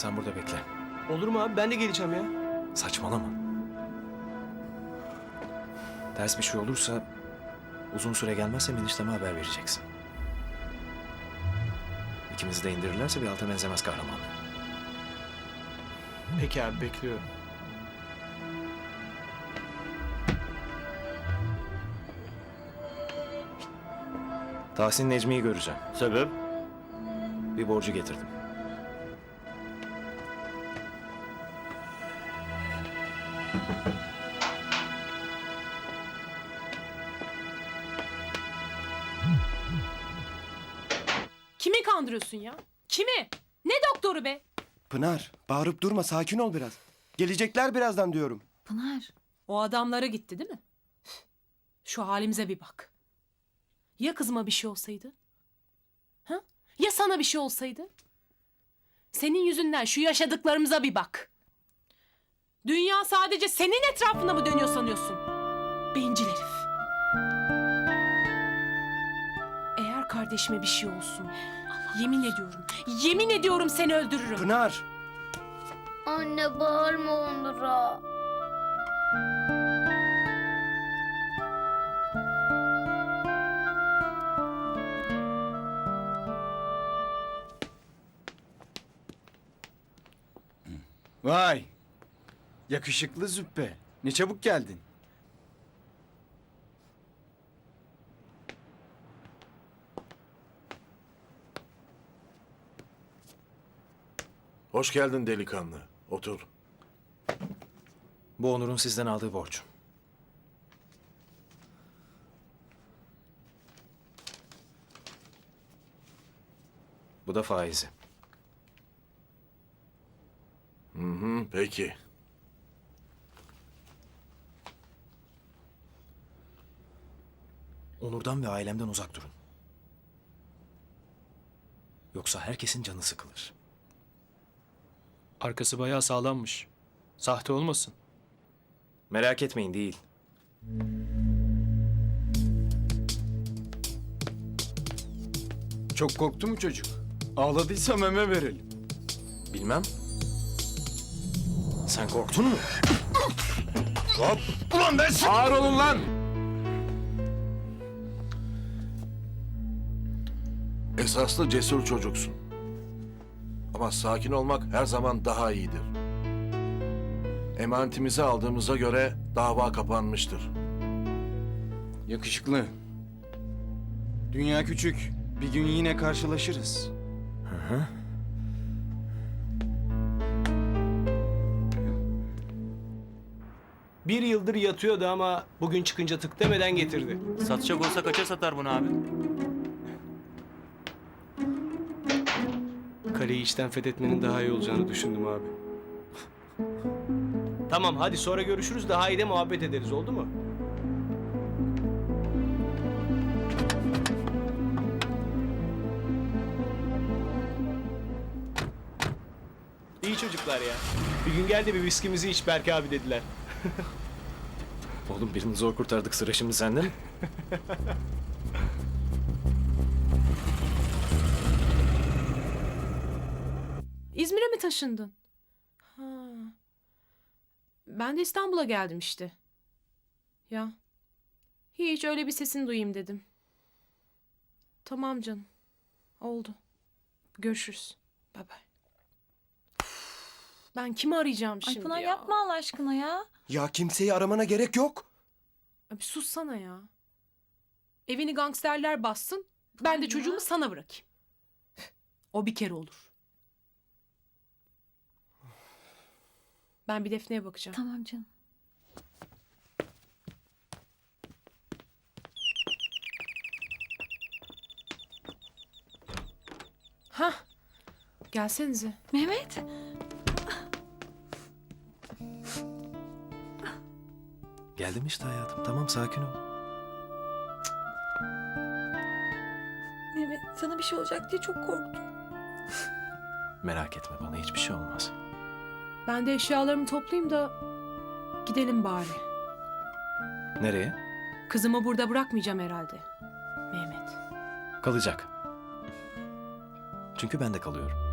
Sen burada bekle. Olur mu abi? Ben de geleceğim ya. Saçmalama. Ters bir şey olursa uzun süre gelmezse enişteme haber vereceksin. İkimizi de indirirlerse bir alta benzemez kahraman. Peki abi bekliyorum. Tahsin Necmi'yi göreceğim. Sebep? Bir borcu getirdim. Kimi kandırıyorsun ya? Kimi? Ne doktoru be? Pınar, bağırıp durma, sakin ol biraz. Gelecekler birazdan diyorum. Pınar. O adamlara gitti değil mi? Şu halimize bir bak. Ya kızıma bir şey olsaydı? Ha? Ya sana bir şey olsaydı? Senin yüzünden şu yaşadıklarımıza bir bak. Dünya sadece senin etrafında mı dönüyor sanıyorsun? Bencil herif. Eğer kardeşime bir şey olsun, yemin ediyorum, yemin ediyorum seni öldürürüm. Pınar, Anne bağırma Onur'a. Vay! Yakışıklı züppe. Ne çabuk geldin. Hoş geldin delikanlı. Otur. Bu Onur'un sizden aldığı borç. Bu da faizi. Hı hı, peki. Onur'dan ve ailemden uzak durun. Yoksa herkesin canı sıkılır. Arkası bayağı sağlammış. Sahte olmasın. Merak etmeyin değil. Çok korktu mu çocuk? Ağladıysa meme verelim. Bilmem. Sen korktun mu? Ulan ben Ağır olun lan! Esaslı cesur çocuksun. Ama sakin olmak her zaman daha iyidir. Emanetimizi aldığımıza göre dava kapanmıştır. Yakışıklı. Dünya küçük. Bir gün yine karşılaşırız. Bir yıldır yatıyordu ama bugün çıkınca tık demeden getirdi. Satacak olsa kaça satar bunu abi? Kaleyi içten fethetmenin daha iyi olacağını düşündüm abi. tamam hadi sonra görüşürüz daha iyi de muhabbet ederiz oldu mu? İyi çocuklar ya. Bir gün gel de bir viskimizi iç Berk abi dediler. Oğlum birini zor kurtardık sıra şimdi sende İzmir'e mi taşındın? Ha. Ben de İstanbul'a geldim işte. Ya. Hiç öyle bir sesini duyayım dedim. Tamam canım. Oldu. Görüşürüz. Bay bay. Ben kimi arayacağım Ay şimdi Pınar ya? yapma Allah aşkına ya. ya kimseyi aramana gerek yok. Abi sussana ya. Evini gangsterler bassın. Ben de ya. çocuğumu sana bırakayım. O bir kere olur. Ben bir Defne'ye bakacağım. Tamam canım. Hah. Gelsenize. Mehmet. Geldim işte hayatım. Tamam sakin ol. Mehmet sana bir şey olacak diye çok korktum. Merak etme bana hiçbir şey olmaz. Ben de eşyalarımı toplayayım da gidelim bari. Nereye? Kızımı burada bırakmayacağım herhalde. Mehmet. Kalacak. Çünkü ben de kalıyorum.